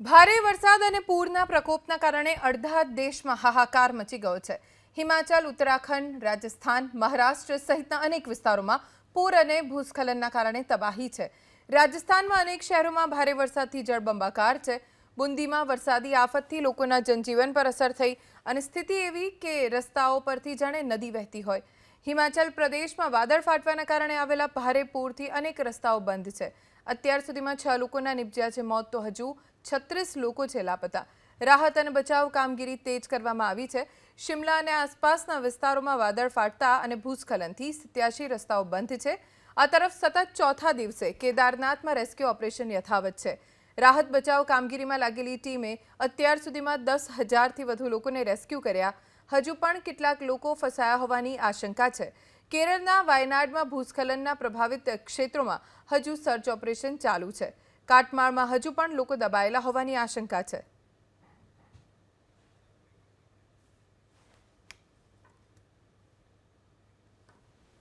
ભારે વરસાદ અને પૂરના પ્રકોપના કારણે અડધા દેશમાં હાહાકાર મચી ગયો છે. હિમાચલ, ઉત્તરાખંડ, રાજસ્થાન, મહારાષ્ટ્ર સહિતના અનેક વિસ્તારોમાં પૂર અને ભૂસ્ખલનના કારણે તબાહી છે. રાજસ્થાનમાં અનેક શહેરોમાં ભારે વરસાદથી જળબંબાકાર છે. બુંદીમાં વરસાદી આફતથી લોકોના જનજીવન પર અસર થઈ અને સ્થિતિ એવી કે રસ્તાઓ પરથી જાણે નદી વહેતી હોય. હિમાચલ પ્રદેશમાં વાદળ ફાટવાના કારણે આવેલા ભારે પૂરથી અનેક રસ્તાઓ બંધ છે. અત્યાર સુધીમાં છ લોકોના નિપજ્યા છે મોત, તો હજુ છત્રીસ લોકો છે લાપતા. રાહત અને બચાવ કામગીરી તેજ કરવામાં આવી છે. શિમલા અને આસપાસના વિસ્તારોમાં વાદળ ફાટતા અને ભૂસ્ખલનથી સત્યાસી રસ્તાઓ બંધ છે. આ તરફ સતત ચોથા દિવસે કેદારનાથમાં રેસ્ક્યુ ઓપરેશન યથાવત છે. રાહત બચાવ કામગીરીમાં લાગેલી ટીમે અત્યાર સુધીમાં દસ હજારથી વધુ લોકોને રેસ્ક્યુ કર્યા. હજુ પણ કેટલાક લોકો ફસાયા હોવાની આશંકા છે. કેરળના વાયનાડમાં ભૂસ્ખલનના પ્રભાવિત ક્ષેત્રોમાં હજુ સર્ચ ઓપરેશન ચાલુ છે. કાટમાળમાં હજુ પણ લોકો દબાયેલા હોવાની આશંકા છે.